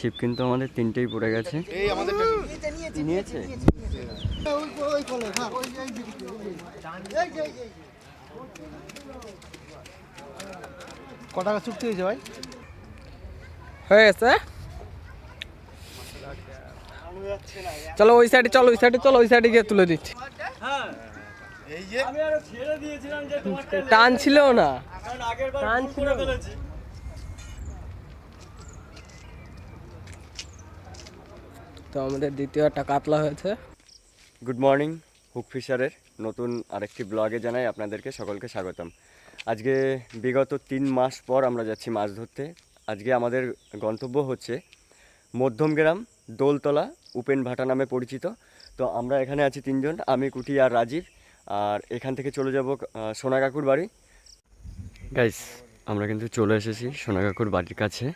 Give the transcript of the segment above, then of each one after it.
ছিপ কিন্তু আমাদের তিনটেই পড়ে গেছে। নিয়েছে? ক টাকা চুক্তি হয়েছে ভাই? হয়ে গেছে? চলো ওই সাইডে চলো ওই সাইডে চলো ওই সাইডে গিয়ে তুলে দিচ্ছি। টান ছিল না। টান ছিল তো আমাদের দ্বিতীয় একটা কাতলা হয়েছে। গুড মর্নিং হুক ফিশারের নতুন আরেকটি ব্লগে জানাই আপনাদেরকে সকলকে স্বাগতম। আজকে বিগত তিন মাস পর আমরা যাচ্ছি মাছ ধরতে। আজকে আমাদের গন্তব্য হচ্ছে মধ্যমগ্রাম দোলতলা উপেন ভাটা নামে পরিচিত। তো আমরা এখানে আছি তিনজন আমি কুটি আর রাজীব। আর এখান থেকে চলে যাব সোনা কাকুর বাড়ি। গাইস আমরা কিন্তু চলে এসেছি সোনা কাকুর বাড়ির কাছে।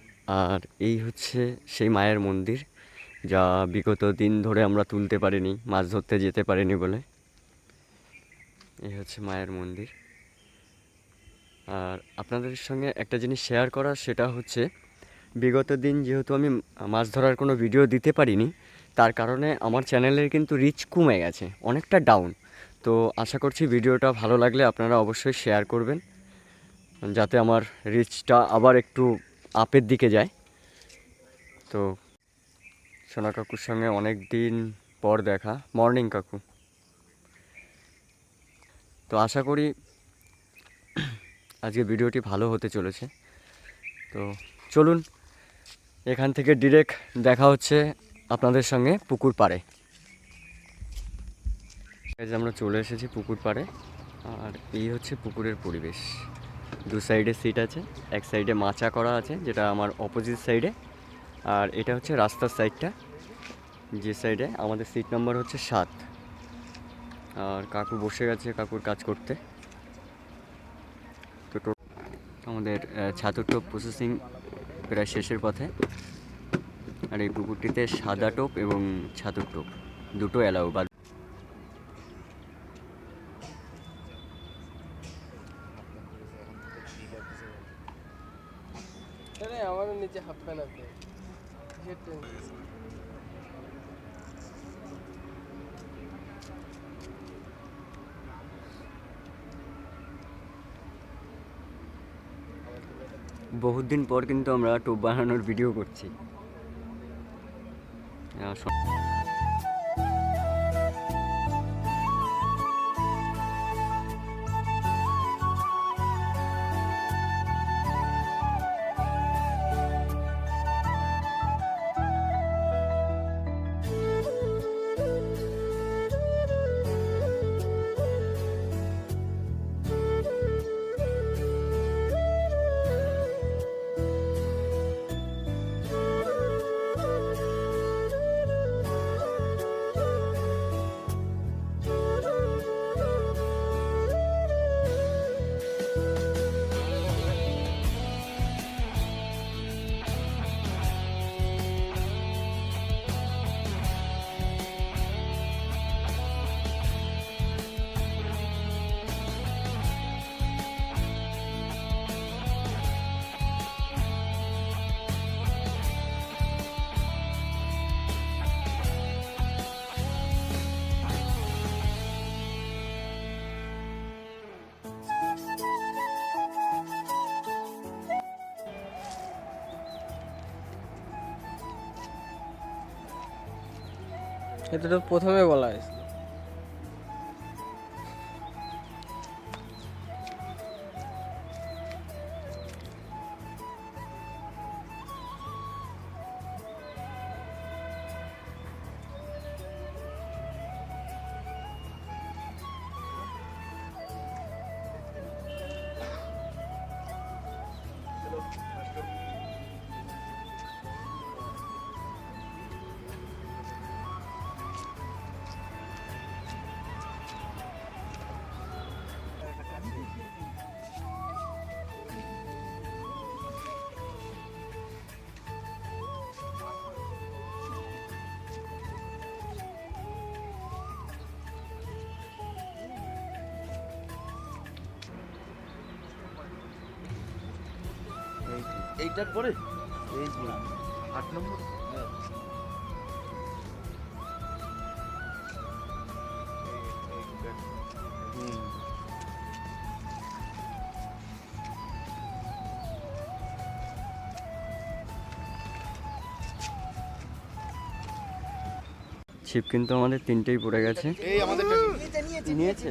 আর এই হচ্ছে সেই মায়ের মন্দির। যা বিগত দিন ধরে আমরা তুলতে পারিনি, মাছ ধরতে যেতে পারিনি বলে। এই হচ্ছে মায়ের মন্দির। আর আপনাদের সঙ্গে একটা জিনিস শেয়ার করা সেটা হচ্ছে, বিগত দিন যেহেতু আমি মাছ ধরার কোনো ভিডিও দিতে পারিনি, তার কারণে আমার চ্যানেলের কিন্তু রিচ কমে গেছে, অনেকটা ডাউন তো আশা করছি ভিডিওটা ভালো লাগলে আপনারা অবশ্যই শেয়ার করবেন, যাতে আমার রিচটা আবার একটু আপের দিকে যায়। তো সোনা কাকুর সঙ্গে অনেক দিন পর দেখা। মর্নিং কাকু। তো আশা করি আজকে ভিডিওটি ভালো হতে চলেছে। তো চলুন, এখান থেকে ডিরেক্ট দেখা হচ্ছে আপনাদের সঙ্গে পুকুর পাড়ে। আমরা চলে এসেছি পুকুর পাড়ে, আর এই হচ্ছে পুকুরের পরিবেশ। দু সাইডে সিট আছে, এক সাইডে মাচা করা আছে, যেটা আমার অপোজিট সাইডে আর এটা হচ্ছে রাস্তার সাইডটা, যে সাইডে আমাদের সিট নাম্বার হচ্ছে সাত। আর কাকু বসে গেছে কাকুর কাজ করতে। তো আমাদের ছাতুর টোপ প্রসেসিং প্রায় শেষের পথে। আর এই পুকুরটিতে সাদা টোপ এবং ছাতুর টোপ, দুটো অ্যালাউ দিন পর কিন্তু আমরা টোপ বানানোর ভিডিও করছি। এটা তো প্রথমে বলা হয়েছিল এইটার পরে? এই আট নম্বর। ছিপ কিন্তু আমাদের তিনটেই পড়ে গেছে। এই আমাদের নিয়েছে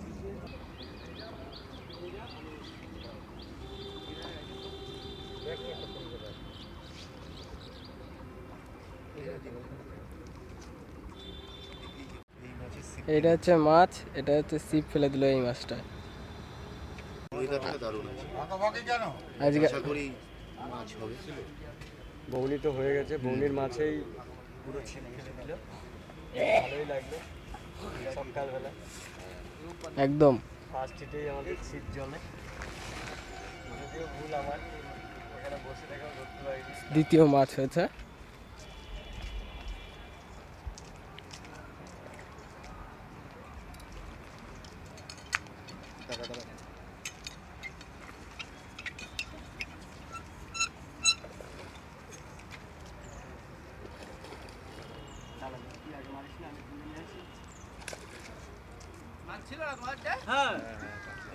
এইটা হচ্ছে মাছ এটা হচ্ছে সিপ ফেলে দিল এই মাছটা। ওয়েদারটা দারুণ আছে আজকে মাছ হবে। বৌনি তো হয়ে গেছে বৌনির মাছেই পুরো ছিপ ফেলে দিল। ভালোই লাগল সকালবেলা। একদম। ফার্স্ট হিটেই আমাদের ছিপ জলে। যদিও ভুল আমার এখানে বসে থেকেও ধরতে পারিনি। দ্বিতীয় মাছ হয়েছে।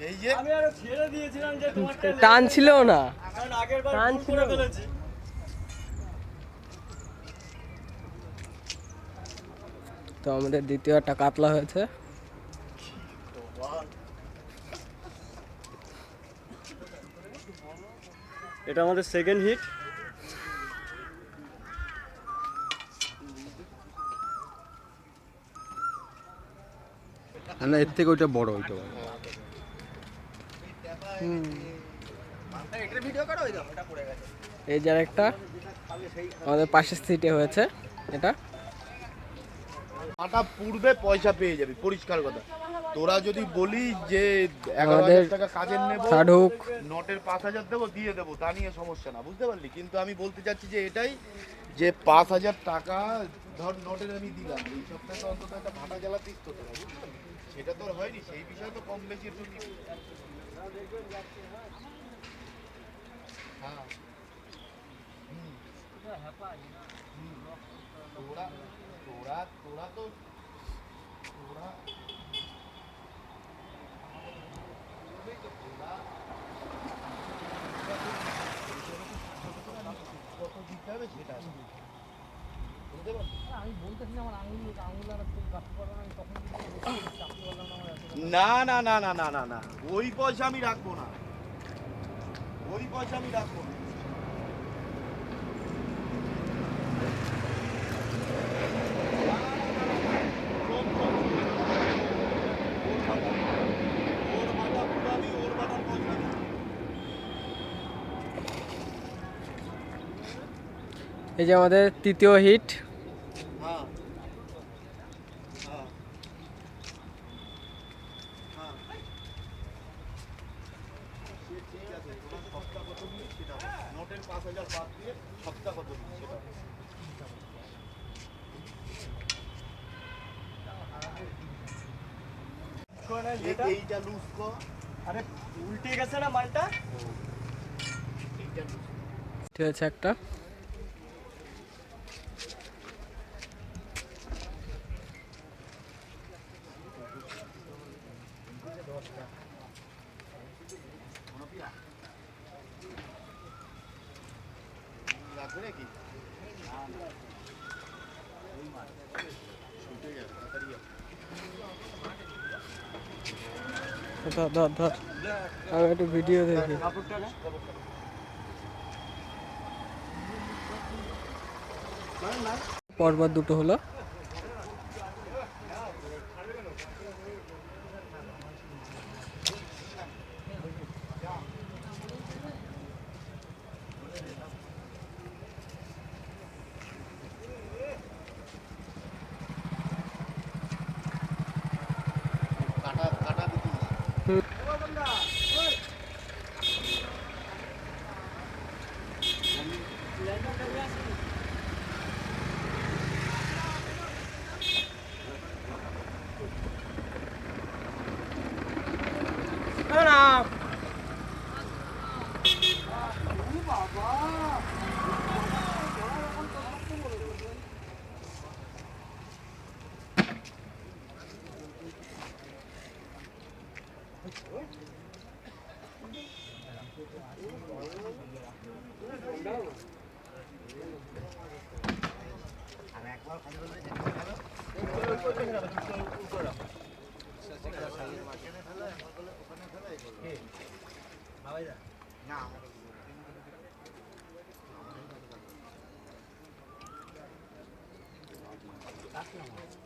এই যে আমি আরও ছেড়ে দিয়েছিলাম যে তোমারটা টান ছিল না। কারণ আগের বার টান ছিল। ফেলেছি। তো আমাদের দ্বিতীয় একটা কাতলা হয়েছে। এটা আমাদের সেকেন্ড হিট না এর থেকে ওইটা বড় ওইটা এই যার একটা আমাদের পাশের সিটে হয়েছে এটা। মাটা পূর্বে পয়সা পেয়ে যাবি পরিষ্কার কথা। তোরা যদি বলিস যে এগারো আমাদের হাজার টাকা কাজের নেব থার্ড নটের পাঁচ হাজার দেবো দিয়ে দেবো তা নিয়ে সমস্যা না বুঝতে পারলি? কিন্তু আমি বলতে চাচ্ছি যে এটাই যে পাঁচ হাজার টাকা ধর নোটের আমি দিলাম এই সপ্তাহে অন্তত একটা ভাটা জ্বালা দিস তো তোরা বুঝতে পারলি? সেটা তোর হয়নি, সেই বিষয়ে তো কম বেশি। হ্যাঁ হুম। হুম। তোরা তোরা তোরা তো, তোরা কত দিতে হবে সেটা বুঝতে পারলি না না না না না না না না। ওই পয়সা আমি রাখব না। ওই পয়সা আমি রাখব না। এই যে আমাদের তৃতীয় হিট হ্যাঁ হ্যাঁ হ্যাঁ আরে উল্টে গেছে না মালটা ঠিক আছে একটা লাগবে নাকি ছুটে যাবে তাড়াতাড়ি যাবে ধর ধর একটু ভিডিও দেখি। কাপড়টা না Gracias.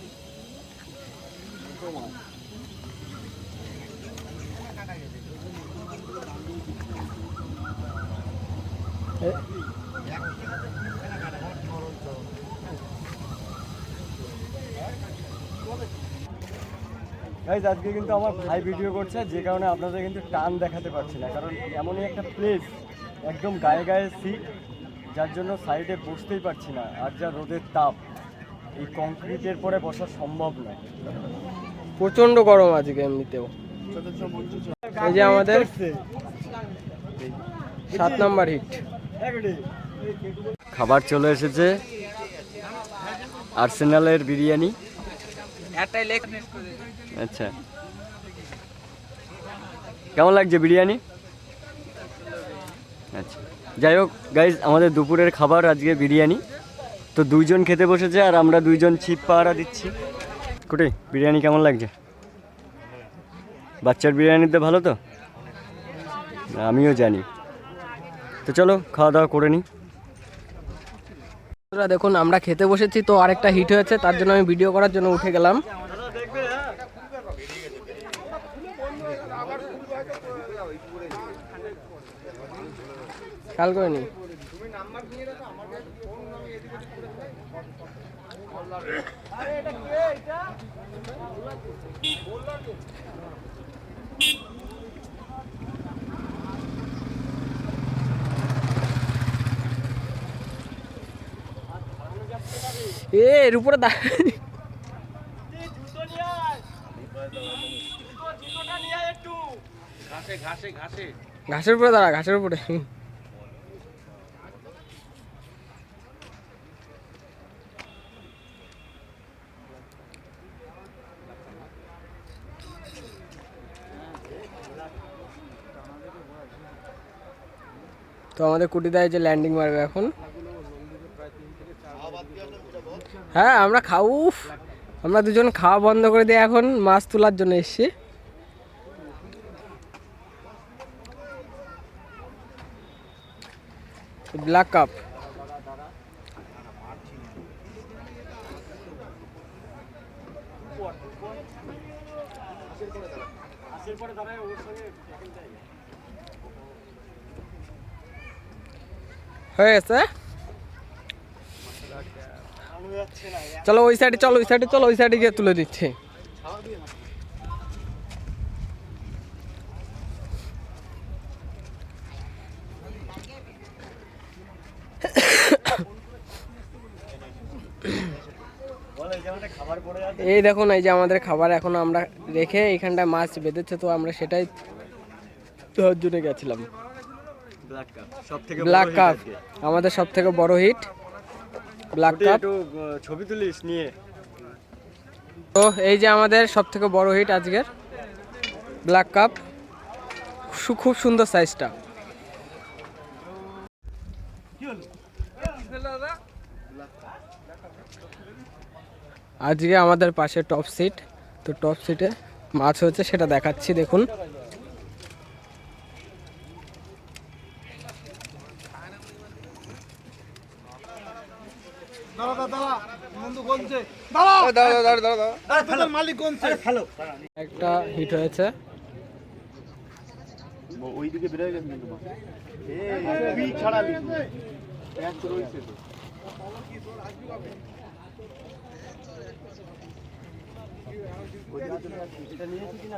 গাইজ আজকে কিন্তু আমার ভাই ভিডিও করছে যে কারণে আপনাদের কিন্তু টান দেখাতে পারছি না। কারণ এমনই একটা প্লেস একদম গায়ে গায়ে সিট যার জন্য সাইডে বসতেই পারছি না। আর যা রোদের তাপ এই কংক্রিটের পরে বসা সম্ভব নয়। প্রচণ্ড গরম আজকে এমনিতেও। এই যে আমাদের সাত নাম্বার হিট। খাবার চলে এসেছে। আর্সেনালের বিরিয়ানি। আচ্ছা। কেমন লাগছে বিরিয়ানি? আচ্ছা। যাই হোক গাইজ আমাদের দুপুরের খাবার আজকে বিরিয়ানি। তো দুইজন খেতে বসেছে আর আমরা দুইজন ছিপ পাহারা দিচ্ছি। কুটে বিরিয়ানি কেমন লাগছে? বাচ্চার বিরিয়ানিতে ভালো তো? আমিও জানি। তো চলো, খাওয়া দাওয়া করে নিই দেখুন, আমরা খেতে বসেছি, তো আরেকটা হিট হয়েছে, তার জন্য আমি ভিডিও করার জন্য উঠে গেলাম। খেয়াল করে এ, এর উপরে ঘাসের উপরে দাঁড়া, ঘাসের উপরে। তো আমাদের কুটি কুটিদায় যে ল্যান্ডিং মারবে এখন। হ্যাঁ আমরা খাও আমরা দুজন খাওয়া বন্ধ করে দিয়ে এখন মাছ তোলার জন্য এসছি। ব্ল্যাক কাপ হয়ে গেছে? চলো ওই সাইডে চলো ওই সাইডে চলো ওই সাইডে গিয়ে তুলে দিচ্ছি। এই দেখুন এই যে আমাদের খাবার এখন আমরা রেখে এখানটায় মাছ বেঁধেছে তো আমরা সেটাই ধর জন্য গেছিলাম। ব্ল্যাক কাপ আমাদের সব থেকে বড় হিট ব্ল্যাক কাপ একটু ছবি তুলিস নিয়ে। তো এই যে আমাদের সব থেকে বড় হিট আজকের ব্ল্যাক কাপ খুব সুন্দর সাইজটা আজকে আমাদের পাশে টপ সিট তো টপ সিটে মাছ হয়েছে সেটা দেখাচ্ছি দেখুন। একটা হিট হয়েছে। ওইদিকে বেরোয় গেছে কিন্তু মাছ। এই, বি ছাড়ালি এক রয়েছে তো। এটা নিয়েছি কিনা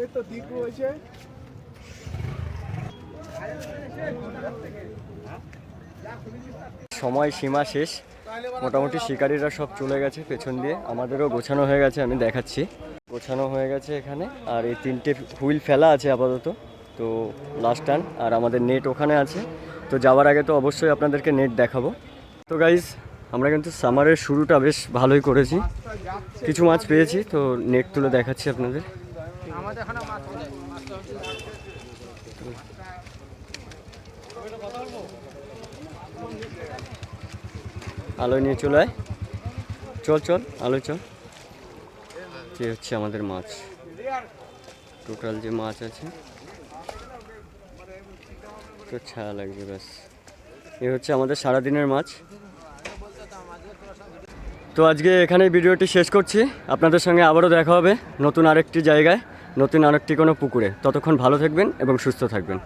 ঢিলা দিবি সময় সীমা শেষ। মোটামুটি শিকারীরা সব চলে গেছে পেছন দিয়ে। আমাদেরও গোছানো হয়ে গেছে, আমি দেখাচ্ছি। গোছানো হয়ে গেছে এখানে। আর এই তিনটে হুইল ফেলা আছে আপাতত। তো লাস্ট টান আর আমাদের নেট ওখানে আছে। তো যাওয়ার আগে তো অবশ্যই আপনাদেরকে নেট দেখাবো। তো গাইজ আমরা কিন্তু সামারের শুরুটা বেশ ভালোই করেছি। কিছু মাছ পেয়েছি, তো নেট তুলে দেখাচ্ছি আপনাদের। আলোয় নিয়ে চলে চল চল আলোয় চল। যে হচ্ছে আমাদের মাছ। টোটাল যে মাছ আছে, তো ছায়া লাগবে ব্যাস। এ হচ্ছে আমাদের সারাদিনের মাছ। তো আজকে এখানে ভিডিওটি শেষ করছি। আপনাদের সঙ্গে আবারও দেখা হবে নতুন আরেকটি জায়গায়। নতুন আরেকটি কোনো পুকুরে। ততক্ষণ ভালো থাকবেন এবং সুস্থ থাকবেন।